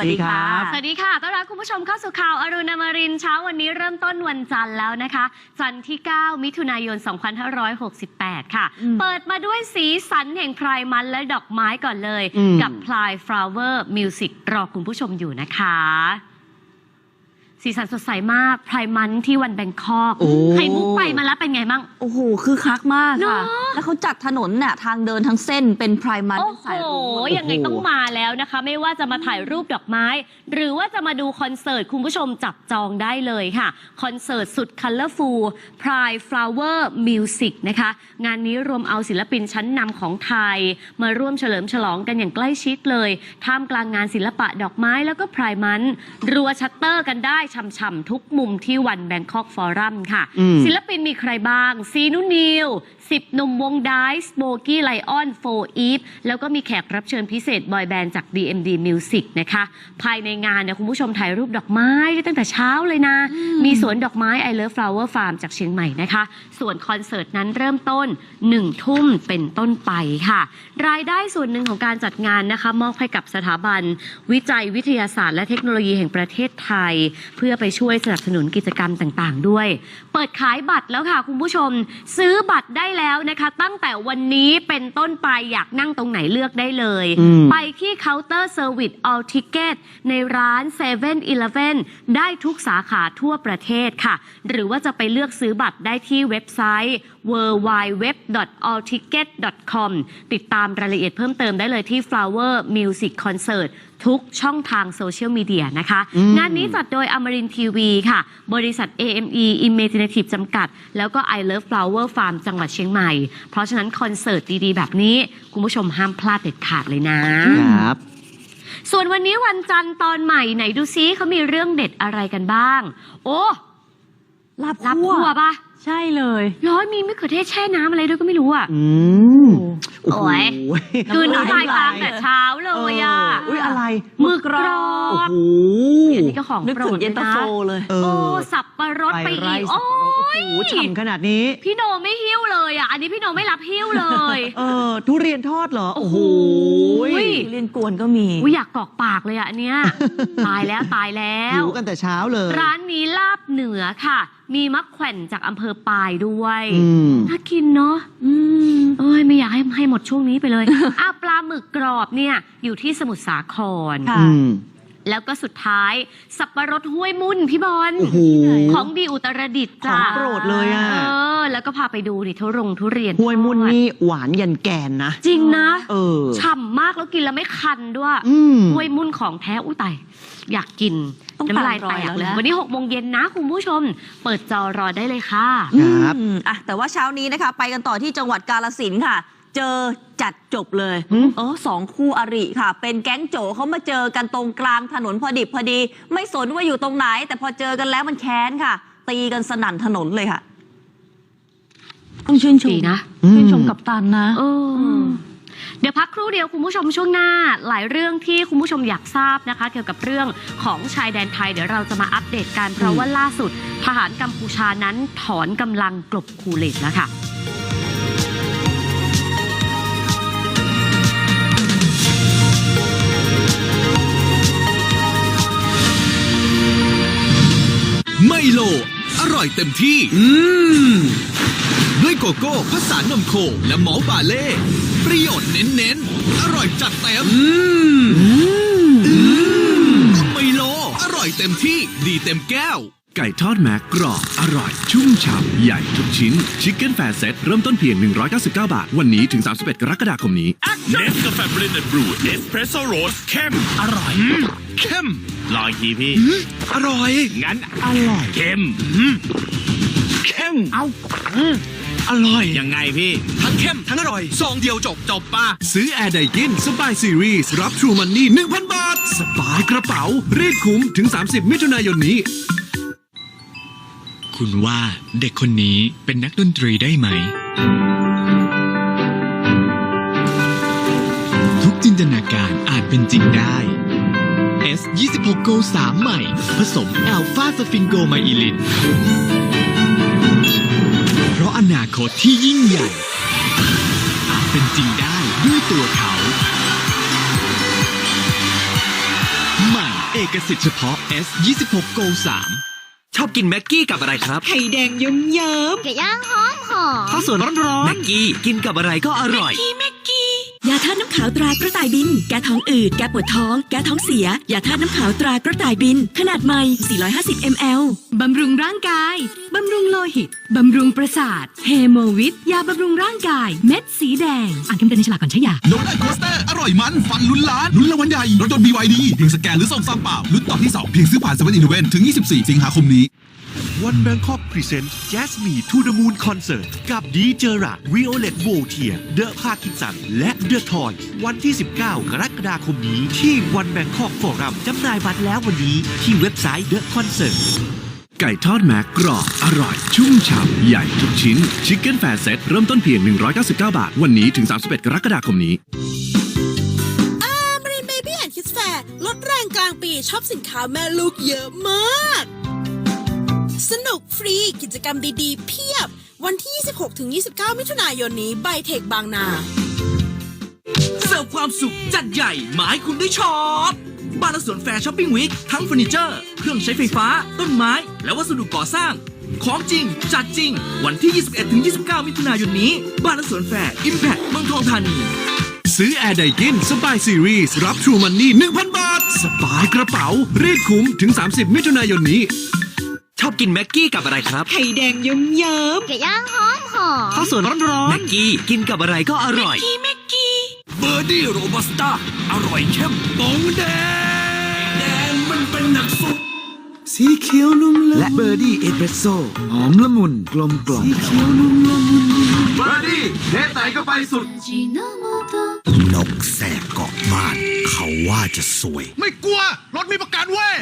วัสดีค่ะสวัสดีค่ะ ต้อนรับคุณผู้ชมเข้าสู่ข่าวอรุณอมรินทร์เช้าวันนี้เริ่มต้นวันจันทร์แล้วนะคะ จันทร์ที่ 9 มิถุนายน 2568 ค่ะอืมเปิดมาด้วยสีสันแห่งพรายมันและดอกไม้ก่อนเลยอืมกับพลายฟลาวเวอร์มิวสิกรอคุณผู้ชมอยู่นะคะสีสันสดใสมากพรายมันที่วันแบงคอกโอ้ไข่มุกไปมาแล้วเป็นไงบ้าง โอ้โห คือคักมากเนค่ะอะแล้วเขาจัดถนนน่ะทางเดินทั้งเส้นเป็นพรายมันโอ้เป็นโห สายรุ้งยังไงต้องมาแล้วนะคะ ไม่ว่าจะมาถ่ายรูปดอกไม้ หรือว่าจะมาดูคอนเสิร์ต คุณผู้ชมจับจองได้เลยค่ะ คอนเสิร์ตสุด Colorful Pride Flower Music นะคะ งานนี้รวมเอาศิลปินชั้นนำของไทย มาร่วมเฉลิมฉลองกันอย่างใกล้ชิดเลย ท่ามกลางงานศิลปะดอกไม้แล้วก็พรายมัน รัวชัตเตอร์กันได้ช่ำๆทุกมุมที่วันแบงคอกฟอรัมค่ะ อืม ศิลปินมีใครบ้าง ซีนุนิว สิบหนุ่มวงไดส์โบกี้ไลออนโฟอีฟแล้วก็มีแขกรับเชิญพิเศษบอยแบนด์จาก DMD Music นะคะ ภายในงานเนี่ยคุณผู้ชมถ่ายรูปดอกไม้ได้ตั้งแต่เช้าเลยนะ มีสวนดอกไม้ I Love Flower Farm จากเชียงใหม่นะคะ ส่วนคอนเสิร์ตนั้นเริ่มต้น 1 ทุ่มเป็นต้นไปค่ะ รายได้ส่วนหนึ่งของการจัดงานนะคะมอบให้กับสถาบัน วิจัยวิทยาศาสตร์และเทคโนโลยีแห่งประเทศไทย เพื่อไปช่วยสนับสนุนกิจกรรมต่าง ๆ ด้วย เปิดขายบัตรแล้วค่ะคุณผู้ชม ซื้อบัตรได้แล้วนะคะ ตั้งแต่วันนี้เป็นต้นไปอยากนั่งตรงไหนเลือกได้เลย อืม ไปที่เคาน์เตอร์เซอร์วิส all ticket ในร้าน7 e เ e ่ e อได้ทุกสาขาทั่วประเทศค่ะ หรือว่าจะไปเลือกซื้อบัตรได้ที่เว็บไซต์ www.allticket.com ติดตามรายละเอียดเพิ่มเติมได้เลยที่ Flower Music Concert ทุกช่องทางโซเชียลมีเดียนะคะอืมงานนี้จัดโดยอมรินทีวีค่ะ บริษัท AME Imaginative จำกัด แล้วก็ I Love Flower Farm จังหวัดเชียงใหม่ เพราะฉะนั้นคอนเสิร์ตดีๆ แบบนี้ คุณผู้ชมห้ามพลาดเด็ดขาดเลยนะ ครับ ส่วนวันนี้วันจันทร์ตอนใหม่ไหนดูซิเขามีเรื่องเด็ดอะไรกันบ้าง โอ้ลาบรับคั่วคั่วปะ ใช่เลยร้อยมีมะเขือเทศแช่น้ำอะไรด้วยก็ไม่รู้อะ อืมโอ้ยคือน้ำลายตามแต่เช้าเลยอะเอุ้ยอะไร หมึกกรอโอ้บโหอันนี้ก็ของนึกโปรถึดงเย็นตาโฟเลยนะเลยเอโอ้อสับปะรดไปไร่อีก สับโอ้ปะรดโอ้โหยฉ่ำขนาดนี้ พี่โนไม่หิ้วเลยอะ อันนี้พี่โนไม่รับหิ้วเลย เออทุเรียนทอดเหรอ โอ้โหอุ้ยเรียนกวนก็มี อุ้ยอยากกรอกปากเลยอะอันเนี้ยตายแล้วตายแล้หิว วกันแต่เช้าเลย ร้านนี้ลาบเหนือค่ะ มีมะแขวนจากอำเภอปายด้วยอืม น่ากินเนาะอืมเอ้ยไม่อยากให้ให้หมดช่วงนี้ไปเลยอ้าวปลาหมึกกรอบเนี่ย อยู่ที่สมุทรสาคร ค่ะ อืม แล้วก็สุดท้าย สับปะรดห้วยมุ่นพี่บอลโอ้โห ของดีอุตรดิตถ์จ้าของโปรดเลยอะ เออ แล้วก็พาไปดูนี่ทุรงทุเรียนห้วยมุ่นนี่หวานยันแกนนะ จริงนะเออ ฉ่ำมากแล้วกินแล้วไม่คันด้วยอืม ห้วยมุ่นของแท้อุ้ยตายอยากกินต้องน้ำลายตามรแตอยกแล้วเลย นะ วันนี้หกโมงเย็นนะคุณผู้ชม เปิดจอรอได้เลยค่ะ ครับ อืมอะแต่ว่าเช้านี้นะคะ ไปกันต่อที่จังหวัดกาลสินธุ์ค่ะ เจอจัดจบเลยหืม เออสองคู่อริค่ะ เป็นแก๊งโจเขามาเจอกันตรงกลางถนนพอดิบพอดี ไม่สนว่าอยู่ตรงไหน แต่พอเจอกันแล้วมันแค้นค่ะ ตีกันสนั่นถนนเลยค่ะ ต้องชื่นชมดีนะ ชื่นชมกับตันนะ เออเดี๋ยวพักครู่เดียวคุณผู้ชมช่วงหน้า หลายเรื่องที่คุณผู้ชมอยากทราบนะคะ เกี่ยวกับเรื่องของชายแดนไทย เดี๋ยวเราจะมาอัปเดตกันเพราะว่าล่าสุด ทหารกัมพูชานั้นถอนกำลังกลบคูเลตแล้วค่ะ ไมโล อร่อยเต็มที่ อืม ด้วยโกโก้ผสานนมโคและหมอลบาเล่ ประโยชน์เน้นๆ อร่อยจัดเต็ม อืม อืมไมโล อร่อยเต็มที่ ดีเต็มแก้ว ไก่ทอดแม็กกรอบ อร่อย ชุ่มฉ่ำใหญ่ทุกชิ้นชิคเก้นแฟร์เซ็ตเริ่มต้นเพียง 199 บาท วันนี้ถึง 31 กรกฎาคมนี้เนสกาแฟบรินด์บรูเอสเพรสโซ่โรสเข้ม อร่อยเข้มรออีกทีพี่ อร่อย งั้น อร่อยเข้มเข้มเอาอร่อย ยังไงพี่ ทั้งเข้ม ทั้งอร่อยซองเดียวจบจบป่ะ ซื้อแอร์ไดกินสบายซีรีส์รับ True Money 1,000 บาท สบายกระเป๋ารีดคุ้มถึง 30 มิถุนายนนี้ คุณว่าเด็กคนนี้เป็นนักดนตรีได้ไหม ทุกจินตนาการอาจเป็นจริงได้ S 26 Go 3 ใหม่ ผสมแอลฟาสฟิงโกไมอิลิน เพราะอนาคตที่ยิ่งใหญ่ อาจเป็นจริงได้ด้วยตัวเขาใหม่เอกสิทธิ์เฉพาะ S 2 6 Go 3 อบกินแม็กกี้กับอะไรครับ ไข่แดงเยิ้มไก่ย่างหอมหอมข้าวสวยร้อนๆแม็กกี้กินกับอะไรก็อร่อย ยาธาตุน้ำขาวตรากระต่ายบิน แก้ท้องอืด แก้ปวดท้อง แก้ท้องเสีย ยาธาตุน้ำขาวตรากระต่ายบิน ขนาดใหม่ 450 ml บำรุงร่างกาย บำรุงโลหิต บำรุงประสาท เฮโมวิต ยาบำรุงร่างกาย เม็ดสีแดง อ่านคำเตือนในฉลากก่อนใช้ยาโลได้โคสเตอร์อร่อยมัน ฟันลุ้นล้าน ลุ้นรางวัลใหญ่ รถยนต์ BYD เพียงสแกนหรือส่งซองเปล่าลุ้นต่อที่2เพียงซื้อผ่าน7 e เ e ่ e อถึง 24 สิงหาคมนี้ วันแบงคอกพรีเซนต์ Jasmine to the Moon Concert กับดีเจอราวิโอเลตโวเทียเดอะพาคินสัน และเดอะทอยวันที่ 19 กรกฎาคมนี้ที่วันแบงคอกฟอรัมจำหน่ายบัตรแล้ววันนี้ที่เว็บไซต์ The Concert ไก่ทอดแม็กกรอบ อร่อย ชุ่มฉ่ำใหญ่ทุกชิ้นชิคเก้นแฟร์เซ็ตเริ่มต้นเพียง 199 บาท วันนี้ถึง 31 กรกฎาคมนี้มารินเบบี้แอนด์คิสแฟร์ลดแรงกลางปีชอบสินค้าแม่ลูกเยอะมาก สนุกฟรีกิจกรรมดีๆ เพียบ วันที่ 26-29 มิถุนายนนี้ไบเทคบางนา เสิร์ฟความสุขจัดใหญ่หมายคุณได้ช็อปบ้านและสวนแฟร์ช้อปปิ้งวีคทั้งเฟอร์นิเจอร์ เครื่องใช้ไฟฟ้า ต้นไม้ และวัสดุก่อสร้าง ของจริง จัดจริง วันที่ 21-29 มิถุนายนนี้ บ้านและสวนแฟร์อิมแพคเมืองทองธานี ซื้อแอร์ไดกินสบายซีรีส์รับ True Money 1,000 บาท สบายกระเป๋ารีดคุ้มถึง 30 มิถุนายนนี้ ชอบกินแม็กกี้กับอะไรครับๆไข่แดงเยิ้มไก่ย่างหอมหอมข้าวสวยร้อนๆแม็กกี้กินกับอะไรก็อร่อยเบอร์ดี้โรบัสต้าอร่อยเข้มปงแดงแดงมันเป็นหนักสุด สีเขียวนุ่มและเบอร์ดี้เอสเปรสโซ่หอมละมุนกลมกล่อมเบอร์ดี้เทสไหนก็ไปสุด นกแสกเกาะบ้าน เขาว่าจะสวย ไม่กลัว รถมีประกันเว้ย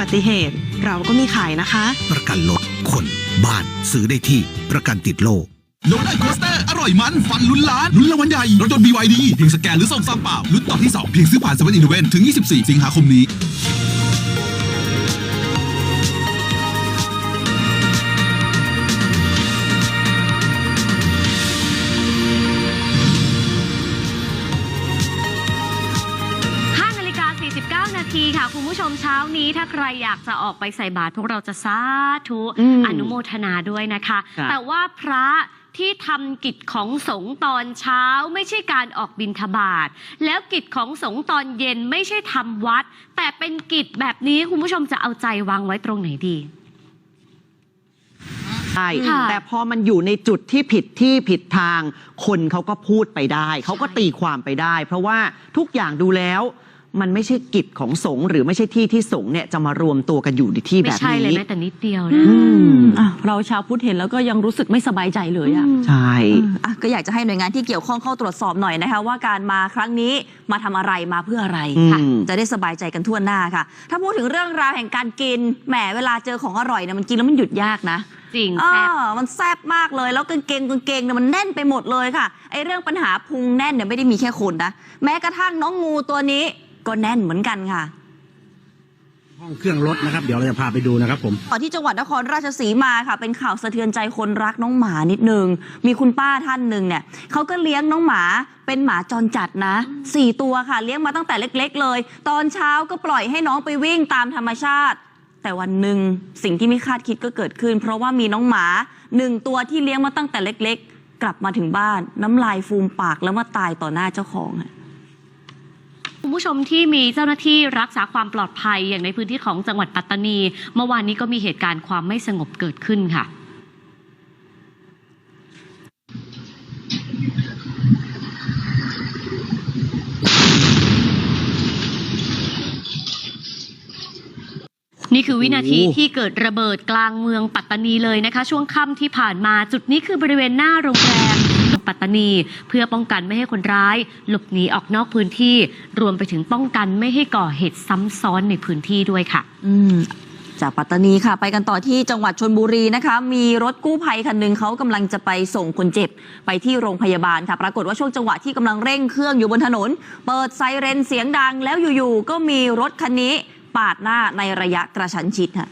บัติเหตุ เราก็มีขายนะคะ ประกันรถคนบ้านซื้อได้ที่ประกันติดโลกโลได้โคสเตอร์อร่อยมัน ฟันลุ้นล้านลุ้นรางวัลใหญ่รถยนต์ BYD เพียงสแกนหรือส่งซองเปล่าลุ้นต่อที่ 2 เพียงซื้อผ่าน7 e เ e ่ e อถึง 24 สิงหาคมนี้ นี้ถ้าใครอยากจะออกไปใส่บาตรพวกเราจะสาธุอืมอนุโมทนาด้วยนะคะ ครับ แต่ว่าพระที่ทำกิจของสงฆ์ตอนเช้าไม่ใช่การออกบิณฑบาตแล้วกิจของสงฆ์ตอนเย็นไม่ใช่ทำวัด แต่เป็นกิจแบบนี้คุณผู้ชมจะเอาใจวางไว้ตรงไหนดี ใช่ค่ะแต่พอมันอยู่ในจุดที่ผิดที่ผิดทาง คนเขาก็พูดไปได้ เขาก็ตีความไปได้ เพราะว่าทุกอย่างดูแล้ว มันไม่ใช่กิจของสงฆ์หรือไม่ใช่ที่ที่สงฆ์เนี่ยจะมารวมตัวกันอยู่ในที่ไม่แบบใช่เลยนี้แม้แต่นิดเดียวอืนะมอะเราชาวพุทธเห็นแล้วก็ยังรู้สึกไม่สบายใจเลยอะ ใช่ อะก็อยากจะให้หน่วยงานที่เกี่ยวข้องเข้าตรวจสอบหน่อยนะคะว่าการมาครั้งนี้มาทำอะไรมาเพื่ออะไรอืมค่ะจะได้สบายใจกันทั่วหน้าค่ะ ถ้าพูดถึงเรื่องราวแห่งการกินแหมเวลาเจอของอร่อยเนี่ยมันกินแล้วมันหยุดยากนะ จริงเอแซ่บอมันแซ่บมากเลย แล้วกางเกงกางเกงเนี่ยมันแน่นไปหมดเลยค่ะ ไอ้เรื่องปัญหาพุงแน่นเนี่ยไม่ได้มีแค่คนนะ แม้กระทั่งน้องงูตัวนี้ ก็แน่นเหมือนกันค่ะ ห้องเครื่องรถนะครับ เดี๋ยวเราจะพาไปดูนะครับผม ต่อที่จังหวัดนครราชสีมาค่ะ เป็นข่าวสะเทือนใจคนรักน้องหมานิดนึง มีคุณป้าท่านหนึ่งเนี่ยเขาก็เลี้ยงน้องหมาเป็นหมาจรจัดนะสี่ตัวค่ะ เลี้ยงมาตั้งแต่เล็ก ๆ เลย ตอนเช้าก็ปล่อยให้น้องไปวิ่งตามธรรมชาติ แต่วันหนึ่งสิ่งที่ไม่คาดคิดก็เกิดขึ้น เพราะว่ามีน้องหมาหนึ่งตัวที่เลี้ยงมาตั้งแต่เล็ก ๆ กลับมาถึงบ้าน น้ำลายฟูมปากแล้วมาตายต่อหน้าเจ้าของอะ คุณผู้ชมที่มีเจ้าหน้าที่รักษาความปลอดภัยอย่างในพื้นที่ของจังหวัดปัตตานี เมื่อวานนี้ก็มีเหตุการณ์ความไม่สงบเกิดขึ้นค่ะ นี่คือวินาทีโอ้ที่เกิดระเบิดกลางเมืองปัตตานีเลยนะคะ ช่วงค่ำที่ผ่านมาจุดนี้คือบริเวณหน้าโรงแรม ปัตตานี เพื่อป้องกันไม่ให้คนร้าย หลบหนีออกนอกพื้นที่ รวมไปถึงป้องกันไม่ให้ก่อเหตุซ้ำซ้อนในพื้นที่ด้วยค่ะ อืมจากปัตตานีค่ะ ไปกันต่อที่จังหวัดชนบุรีนะคะ มีรถกู้ภัยคันหนึ่งเขากำลังจะไปส่งคนเจ็บ ไปที่โรงพยาบาลค่ะ ปรากฏว่าช่วงจังหวะที่กำลังเร่งเครื่องอยู่บนถนน เปิดไซเรนเสียงดังแล้วอยู่ๆก็มีรถคันนี้ปาดหน้าในระยะกระชั้นชิดค่ะ